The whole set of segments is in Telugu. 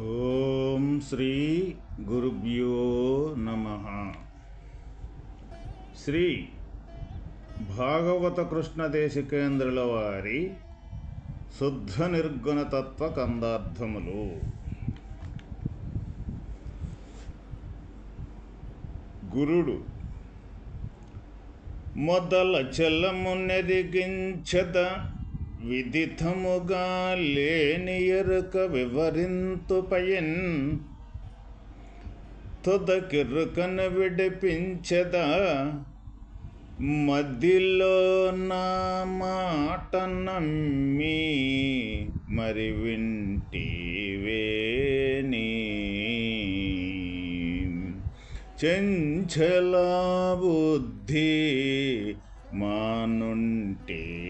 ఓం శ్రీ గురుభ్యో నమ. శ్రీ భాగవత కృష్ణ దేశికేంద్రుల వారి శుద్ధ నిర్గుణ తత్వ కందార్థములు. గురుడు మొదల చెల్లమున్నెదిగించత విదితముగా లేని ఎరుక వివరింతుపయన్ తుదకిరుకను విడిపించదా. మధ్యలో నా మాట నమ్మి మరి వింటివేని. చెంచల బుద్ధి మానుంటే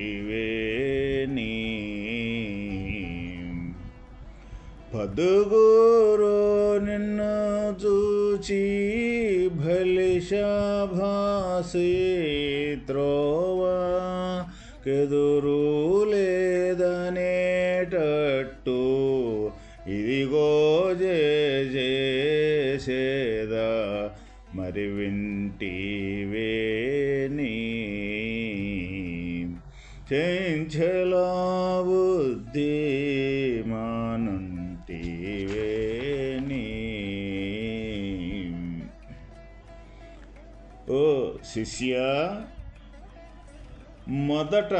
పదుగురు నిన్ను చూచి భలిషాభాసి త్రోవా. కెదురు లేదనేటట్టు ఇదిగో చేసేదా మరి వింటివేని చెంచలా శిష్య మొదట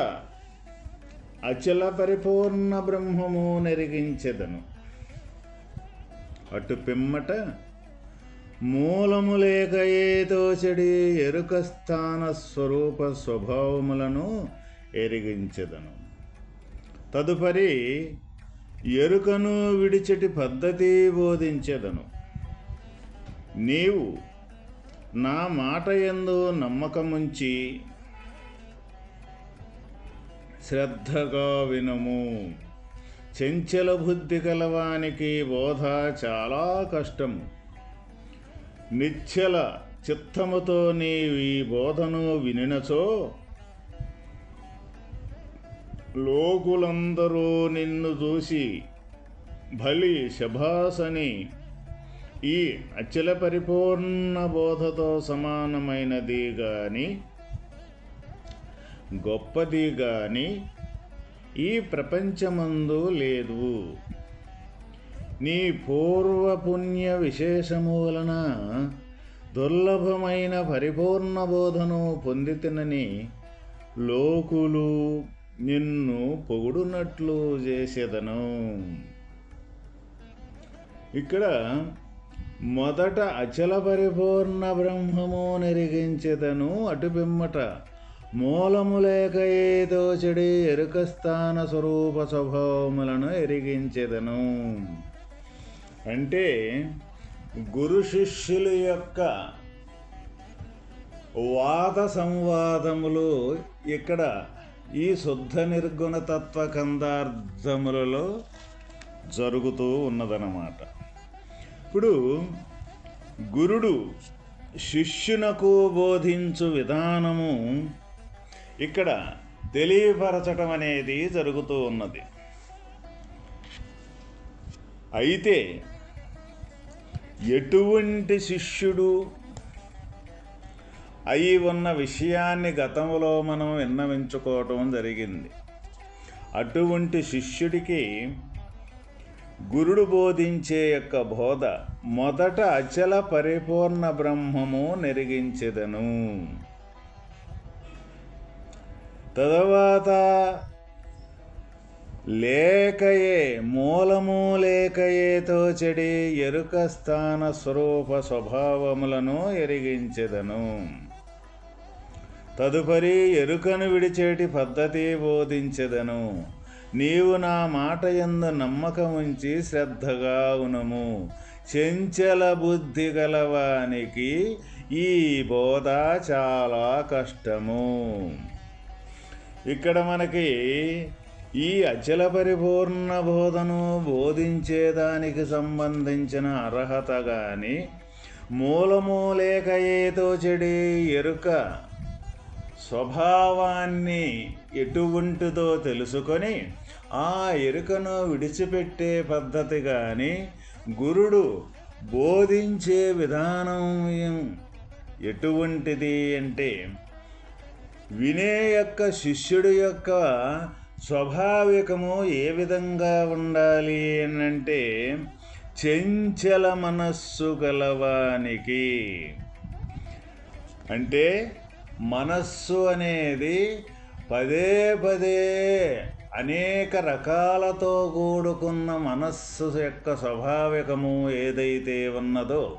అచల పరిపూర్ణ బ్రహ్మము నెరిగించెదను. అటు పిమ్మట మూలము లేక ఏదో చెడి ఎరుక స్థాన స్వరూప స్వభావములను ఎరిగించెదను. తదుపరి ఎరుకను విడిచటి పద్ధతి బోధించెదను. నీవు నా మాట ఎందు నమ్మకముంచి శ్రద్ధగా వినుము. చెంచల బుద్ధి కలవానికి బోధ చాలా కష్టము నిశ్చల చిత్తముతో నీవు ఈ బోధను వినినచో. లోకులందరూ నిన్ను చూసి బలి శభాసని ఈ అచల పరిపూర్ణ బోధతో సమానమైనది గాని గొప్పది గాని ఈ ప్రపంచమందు లేదు. నీ పూర్వపుణ్య విశేషము వలన దుర్లభమైన పరిపూర్ణ బోధను పొందితినని లోకులు నిన్ను పొగుడునట్లు చేసేదను. ఇక్కడ మొదట అచల పరిపూర్ణ బ్రహ్మము నిరిగించెదను అటు పిమ్మట మూలము లేక ఏదో చెడి ఎరుక స్థాన స్వరూప స్వభావములను ఎరిగించెదను. అంటే గురు శిష్యుల యొక్క వాద సంవాదములు ఇక్కడ ఈ శుద్ధ నిర్గుణ తత్వ కందార్థములలో జరుగుతూ ఉన్నదన్నమాట. ఇప్పుడు గురుడు శిష్యునకు బోధించు విధానము ఇక్కడ తెలియపరచటం అనేది జరుగుతూ ఉన్నది. అయితే ఎటువంటి శిష్యుడు అయి ఉన్న విషయాన్ని గతంలో మనం విన్నవించుకోవటం జరిగింది. అటువంటి శిష్యుడికి గురుడు బోధించే యొక్క బోధ మొదట అచల పరిపూర్ణ బ్రహ్మము నెరిగించెదను. తరువాత లేకయే మూలము లేకయేతో చెడి ఎరుక స్థాన స్వరూప స్వభావములను ఎరిగించెదను. తదుపరి ఎరుకను విడిచేటి పద్ధతి బోధించెదను. నీవు నా మాట ఎందు నమ్మకముంచి శ్రద్ధగా ఉనము చెంచల బుద్ధి గలవానికి ఈ బోధ చాలా కష్టము. ఇక్కడ మనకి ఈ అచల పరిపూర్ణ బోధను బోధించేదానికి సంబంధించిన అర్హత కానీ మూలము లేక ఏతో చెడి ఎరుక స్వభావాన్ని ఎటువంటిదో తెలుసుకొని ఆ ఎరుకను విడిచిపెట్టే పద్ధతి కానీ గురుడు బోధించే విధానం ఎటువంటిది అంటే వినే యొక్క శిష్యుడి యొక్క స్వాభావికము ఏ విధంగా ఉండాలి అంటే చెంచల మనస్సు గలవానికి. అంటే మనస్సు అనేది పదే పదే అనేక రకాలతో కూడుకున్న మనస్సు యొక్క స్వాభావికము ఏదైతే ఉన్నదో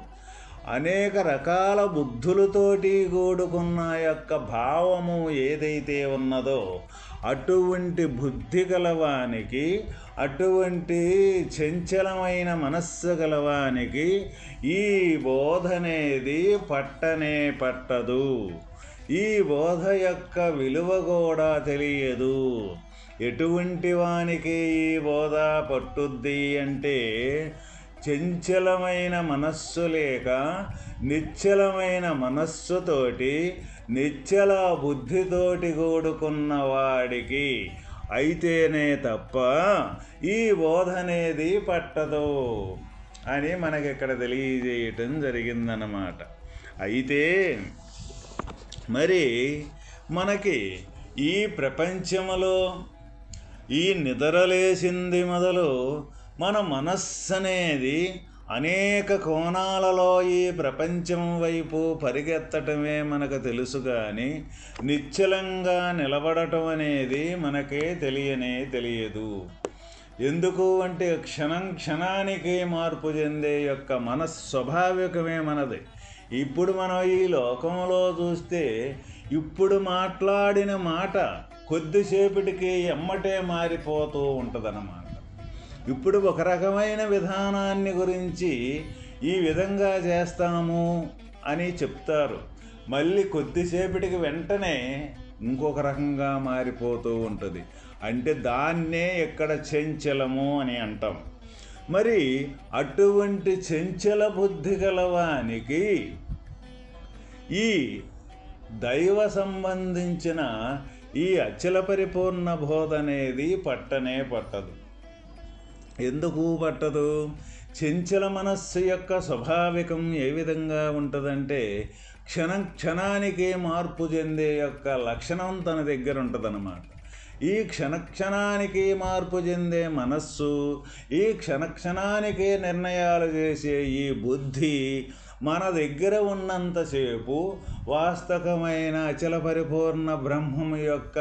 అనేక రకాల బుద్ధులతోటి కూడుకున్న యొక్క భావము ఏదైతే ఉన్నదో అటువంటి బుద్ధి గలవానికి అటువంటి చంచలమైన మనస్సు గలవానికి ఈ బోధ అనేది పట్టనే పట్టదు. ఈ బోధ యొక్క విలువ కూడా తెలియదు. ఎటువంటి వానికి ఈ బోధ పట్టుద్ది అంటే చంచలమైన మనస్సు లేక నిశ్చలమైన మనస్సుతోటి నిశ్చల బుద్ధితోటి కూడుకున్న వాడికి అయితేనే తప్ప ఈ బోధ అనేది పట్టదు అని మనకి ఇక్కడ తెలియజేయటం జరిగిందన్నమాట. అయితే మరి మనకి ఈ ప్రపంచములో ఈ నిద్రలేసింది మొదలు మన మనస్సు అనేది అనేక కోణాలలో ఈ ప్రపంచం వైపు పరిగెత్తటమే మనకు తెలుసు కానీ నిశ్చలంగా నిలబడటం అనేది మనకే తెలియనే తెలియదు. ఎందుకు అంటే క్షణం క్షణానికి మార్పు చెందే యొక్క మనస్స్వాభావికమే మనది. ఇప్పుడు మనం ఈ లోకంలో చూస్తే ఇప్పుడు మాట్లాడిన మాట కొద్దిసేపటికి ఎమ్మటే మారిపోతూ ఉంటుందన్నమాట. ఇప్పుడు ఒక రకమైన విధానాన్ని గురించి ఈ విధంగా చేస్తాము అని చెప్తారు. మళ్ళీ కొద్దిసేపటికి వెంటనే ఇంకొక రకంగా మారిపోతూ ఉంటుంది. అంటే దాన్నే ఇక్కడ చెంచలము అని అంటాం. మరి అటువంటి చెంచల బుద్ధి గలవానికి ఈ దైవ సంబంధించిన ఈ అచల పరిపూర్ణ బోధ అనేది పట్టనే పట్టదు. ఎందుకు పట్టదు? చెంచల మనస్సు యొక్క స్వాభావికం ఏ విధంగా ఉంటుందంటే క్షణం క్షణానికి మార్పు చెందే యొక్క లక్షణం తన దగ్గర ఉంటుందన్నమాట. ఈ క్షణక్షణానికి మార్పు చెందే మనస్సు ఈ క్షణక్షణానికి నిర్ణయాలు చేసే ఈ బుద్ధి మన దగ్గర ఉన్నంతసేపు వాస్తవమైన అచల పరిపూర్ణ బ్రహ్మం యొక్క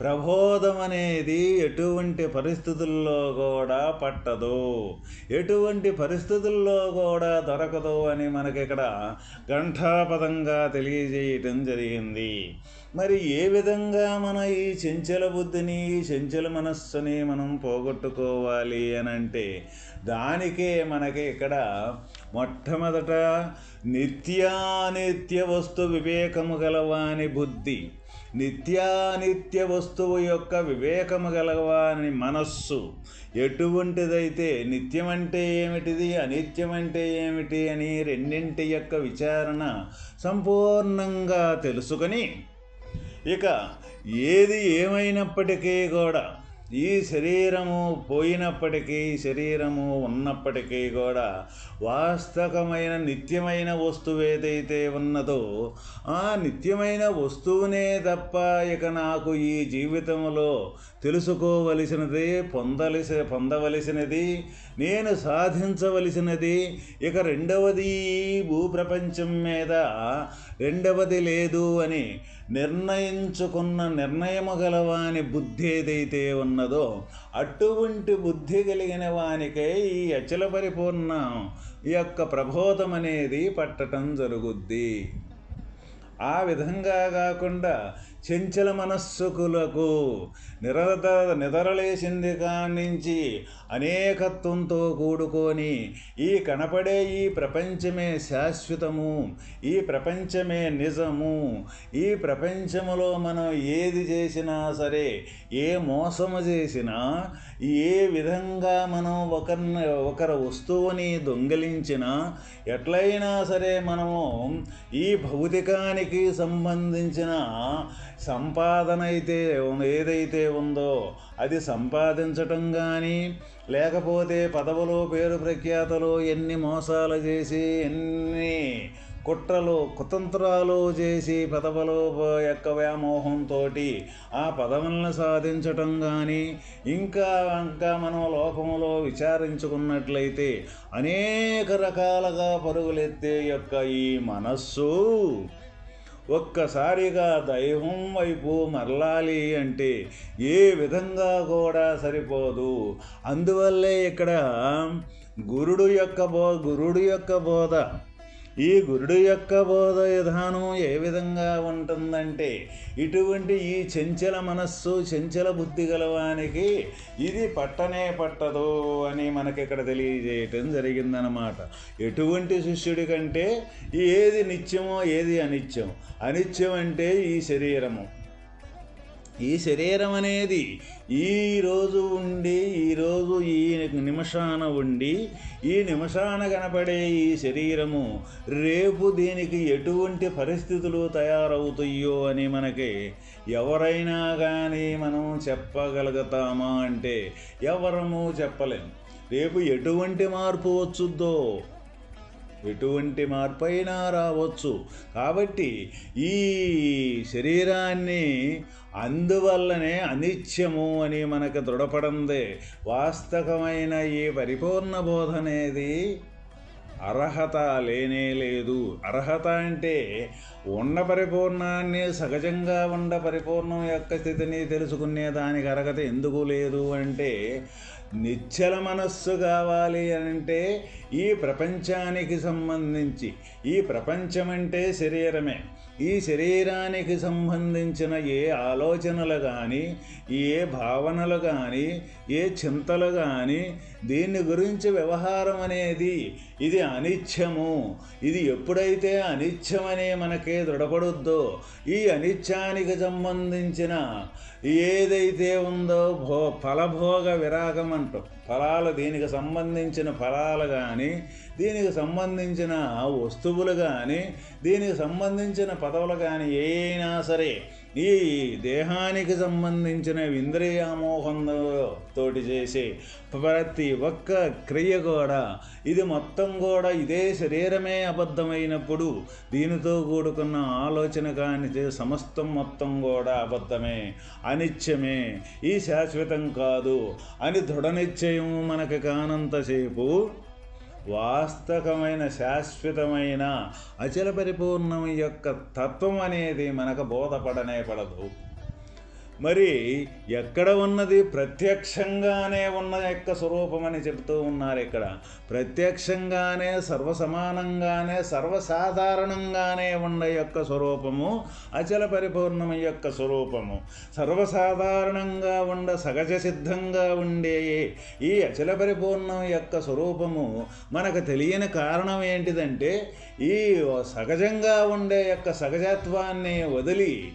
ప్రబోధం అనేది ఎటువంటి పరిస్థితుల్లో కూడా పట్టదు. ఎటువంటి పరిస్థితుల్లో కూడా దొరకదు అని మనకి ఇక్కడ ఘంటాపదంగా తెలియజేయటం జరిగింది. మరి ఏ విధంగా మన ఈ చెంచల బుద్ధిని చెంచల మనస్సుని మనం పోగొట్టుకోవాలి అని అంటే దానికే మనకి ఇక్కడ మొట్టమొదట నిత్యానిత్య వస్తు వివేకము గలవాని బుద్ధి నిత్యానిత్య వస్తువు యొక్క వివేకము గలవాని మనస్సు ఎటువంటిదైతే నిత్యం అంటే ఏమిటిది అనిత్యం అంటే ఏమిటి అని రెండింటి యొక్క విచారణ సంపూర్ణంగా తెలుసుకొని ఇక ఏది ఏమైనప్పటికీ కూడా ఈ శరీరము పోయినప్పటికీ శరీరము ఉన్నప్పటికీ కూడా వాస్తవమైన నిత్యమైన వస్తువు ఏదైతే ఉన్నదో ఆ నిత్యమైన వస్తువునే తప్ప ఇక నాకు ఈ జీవితంలో తెలుసుకోవలసినది పొందలసి పొందవలసినది నేను సాధించవలసినది ఇక రెండవది భూప్రపంచం మీద రెండవది లేదు అని నిర్ణయించుకున్న నిర్ణయము గలవాని బుద్ధి ఏదైతే ఉన్నదో అటువంటి బుద్ధి కలిగిన వానికే ఈ అచల పరిపూర్ణ యొక్క ప్రబోధం అనేది పట్టటం జరుగుద్ది. ఆ విధంగా కాకుండా చెంచల మనస్సుకులకు నిరత నిదరలేసింది కానించి అనేకత్వంతో కూడుకొని ఈ కనపడే ఈ ప్రపంచమే శాశ్వతము ఈ ప్రపంచమే నిజము ఈ ప్రపంచములో మనం ఏది చేసినా సరే ఏ మోసము చేసినా ఏ విధంగా మనం ఒకరిని ఒకరి వస్తువుని దొంగిలించినా ఎట్లయినా సరే మనము ఈ భౌతికానికి సంబంధించిన సంపాదన అయితే ఏదైతే ఉందో అది సంపాదించటం కానీ లేకపోతే పదవులు పేరు ప్రఖ్యాతలు ఎన్ని మోసాలు చేసి ఎన్ని కుట్రలు కుతంత్రాలు చేసి పదవులు యొక్క వ్యామోహంతో ఆ పదవులను సాధించటం కానీ ఇంకా ఇంకా మనం లోకంలో విచారించుకున్నట్లయితే అనేక రకాలుగా పరుగులెత్తే యొక్క ఈ మనస్సు ఒక్కసారిగా దైవం వైపు మరలాలి అంటే ఏ విధంగా కూడా సరిపోదు. అందువల్లే ఇక్కడ గురుడు యొక్క బో గురుడు యొక్క బోధ ఈ గురుడు యొక్క బోధ విధానం ఏ విధంగా ఉంటుందంటే ఇటువంటి ఈ చెంచల మనస్సు చెంచల బుద్ధి గలవానికి ఇది పట్టనే పట్టదు అని మనకి ఇక్కడ తెలియజేయటం జరిగిందనమాట ఎటువంటి శిష్యుడి కంటే ఏది నిత్యమో ఏది అనిత్యం? అనిత్యం అంటే ఈ శరీరము. ఈ శరీరం అనేది ఈరోజు ఉండి ఈరోజు ఈ నిమిషాన ఉండి ఈ నిమిషాన కనపడే ఈ శరీరము రేపు దీనికి ఎటువంటి పరిస్థితులు తయారవుతాయో అని మనకి ఎవరైనా కానీ మనం చెప్పగలుగుతామా అంటే ఎవరము చెప్పలేము రేపు ఎటువంటి మార్పు వచ్చుద్దో ఎటువంటి మార్పైనా రావచ్చు. కాబట్టి ఈ శరీరాన్ని అందువల్లనే అనిత్యము అని మనకు దృఢపడందే. వాస్తవమైన ఈ పరిపూర్ణ బోధ అనేది అర్హత లేనే లేదు. అర్హత అంటే ఉన్న పరిపూర్ణాన్ని సహజంగా ఉండ పరిపూర్ణం యొక్క స్థితిని తెలుసుకునే దానికి అర్హత ఎందుకు లేదు అంటే నిశ్చల మనస్సు కావాలి అంటే ఈ ప్రపంచానికి సంబంధించి ఈ ప్రపంచం అంటే శరీరమే. ఈ శరీరానికి సంబంధించిన ఏ ఆలోచనలు కానీ ఏ భావనలు కానీ ఏ చింతలు కానీ దీని గురించి వ్యవహారం అనేది ఇది అనిత్యము. ఇది ఎప్పుడైతే అనిత్యమనే మనకే దృఢపడుద్దో ఈ అనిత్యానికి సంబంధించిన ఏదైతే ఉందో భో ఫలభోగ విరాగం అంటాం. ఫలాలు దీనికి సంబంధించిన ఫలాలు కానీ దీనికి సంబంధించిన వస్తువులు కానీ దీనికి సంబంధించిన పదవులు కానీ ఏనా సరే ఈ దేహానికి సంబంధించిన తోటి చేసే ప్రతి ఒక్క క్రియ కూడా ఇది మొత్తం కూడా ఇదే శరీరమే అబద్ధమైనప్పుడు దీనితో కూడుకున్న ఆలోచన కానీ సమస్తం మొత్తం కూడా అబద్ధమే అనిత్యమే. ఈ శాశ్వతం కాదు. అని దృఢ విషయం మనకు కానంతసేపు వాస్తవమైన శాశ్వతమైన అచల పరిపూర్ణం యొక్క తత్వం అనేది మనకు బోధపడనే పడదు. మరి ఎక్కడ ఉన్నది? ప్రత్యక్షంగానే ఉన్న యొక్క స్వరూపమని చెబుతూ ఉన్నారు ఇక్కడ. ప్రత్యక్షంగానే సర్వసమానంగానే సర్వసాధారణంగానే ఉన్న యొక్క స్వరూపము అచల పరిపూర్ణం యొక్క స్వరూపము. సర్వసాధారణంగా ఉండ సహజ సిద్ధంగా ఉండే ఈ అచల పరిపూర్ణం యొక్క స్వరూపము మనకు తెలియని కారణం ఏంటిదంటే ఈ సహజంగా ఉండే యొక్క సహజత్వాన్ని వదిలి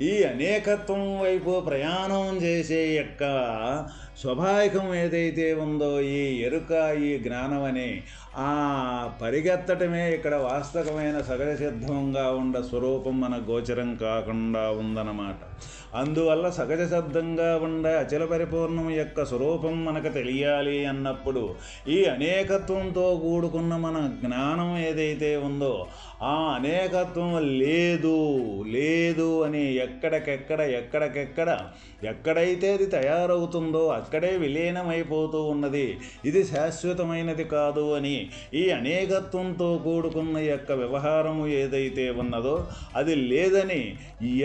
ఈ అనేకత్వం వైపు ప్రయాణం చేసే యొక్క స్వాభావికం ఏదైతే ఉందో ఈ ఎరుక ఈ జ్ఞానం అని ఆ పరిగెత్తటమే ఇక్కడ వాస్తవమైన సగల సిద్ధంగా ఉండ స్వరూపం మన గోచరం కాకుండా ఉందన్నమాట. అందువల్ల సగజ శబ్దంగా ఉండే అచల పరిపూర్ణం యొక్క స్వరూపం మనకు తెలియాలి అన్నప్పుడు ఈ అనేకత్వంతో కూడుకున్న మన జ్ఞానం ఏదైతే ఉందో ఆ అనేకత్వం లేదు లేదు అని ఎక్కడికెక్కడ ఎక్కడికెక్కడ ఎక్కడైతే అది తయారవుతుందో అక్కడే విలీనమైపోతూ ఉన్నది. ఇది శాశ్వతమైనది కాదు అని ఈ అనేకత్వంతో కూడుకున్న యొక్క వ్యవహారము ఏదైతే ఉన్నదో అది లేదని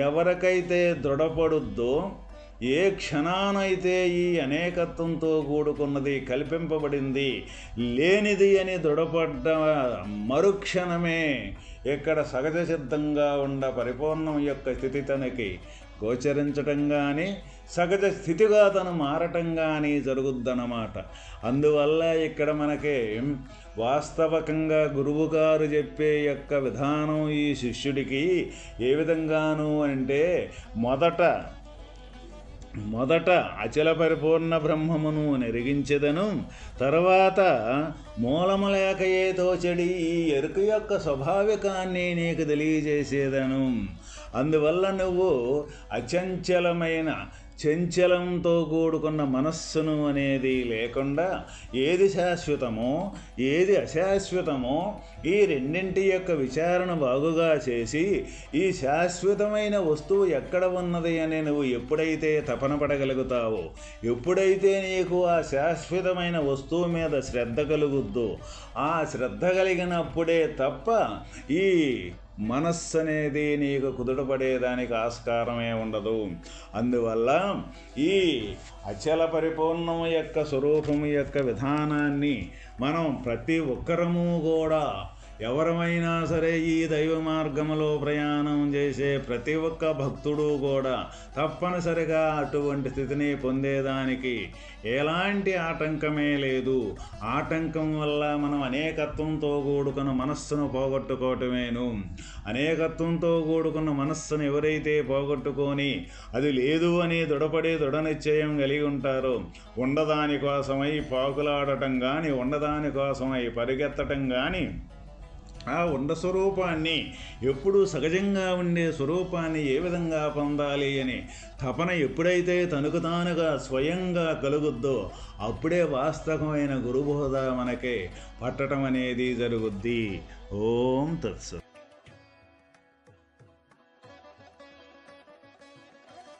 ఎవరికైతే దృఢపడుద్దో ఏ క్షణానైతే ఈ అనేకత్వంతో కూడుకున్నది కల్పింపబడింది లేనిది అని దృఢపడ్డ మరుక్షణమే ఇక్కడ సహజ సిద్ధంగా ఉండ పరిపూర్ణం యొక్క స్థితి తనకి గోచరించటం కానీ సహజ స్థితిగా తను మారటం జరుగుద్దన్నమాట. అందువల్ల ఇక్కడ మనకి వాస్తవకంగా గురువుగారు చెప్పే యొక్క విధానం ఈ శిష్యుడికి ఏ విధంగాను అంటే మొదట మొదట అచల పరిపూర్ణ బ్రహ్మమును నెరిగించెదను తర్వాత మూలము లేకయే తోచడి ఈ ఎరుక యొక్క స్వాభావికాన్ని నీకు తెలియజేసేదను. అందువల్ల నువ్వు అచంచలమైన చంచలంతో కూడుకున్న మనస్సును అనేది లేకుండా ఏది శాశ్వతమో ఏది అశాశ్వతమో ఈ రెండింటి యొక్క విచారణ బాగుగా చేసి ఈ శాశ్వతమైన వస్తువు ఎక్కడ ఉన్నది అని నువ్వు ఎప్పుడైతే తపన పడగలుగుతావో ఎప్పుడైతే నీకు ఆ శాశ్వతమైన వస్తువు మీద శ్రద్ధ కలుగుద్దో ఆ శ్రద్ధ కలిగినప్పుడే తప్ప ఈ మనస్సు అనేది నీకు కుదుటపడేదానికి ఆస్కారమే ఉండదు. అందువల్ల ఈ అచల పరిపూర్ణం యొక్క స్వరూపము యొక్క విధానాన్ని మనం ప్రతి ఒక్కరము కూడా ఎవరమైనా సరే ఈ దైవ మార్గములో ప్రయాణం చేసే ప్రతి ఒక్క భక్తుడు కూడా తప్పనిసరిగా అటువంటి స్థితిని పొందేదానికి ఎలాంటి ఆటంకమే లేదు. ఆటంకం వల్ల మనం అనేకత్వంతో కూడుకున్న మనస్సును పోగొట్టుకోవటమేను. అనేకత్వంతో కూడుకున్న మనస్సును ఎవరైతే పోగొట్టుకొని అది లేదు అని దృఢపడి దృఢ నిశ్చయం కలిగి ఉంటారో ఉండదాని కోసమై పాకులాడటం కానీ ఉండదాని కోసమై పరిగెత్తటం కానీ ఆ ఉండ స్వరూపాన్ని ఎప్పుడు సహజంగా ఉండే స్వరూపాన్ని ఏ విధంగా పొందాలి అని తపన ఎప్పుడైతే తనకు తానుగా స్వయంగా కలుగుద్దో అప్పుడే వాస్తవమైన గురుబోధ మనకి పట్టడం అనేది జరుగుద్ది. ఓం తత్సు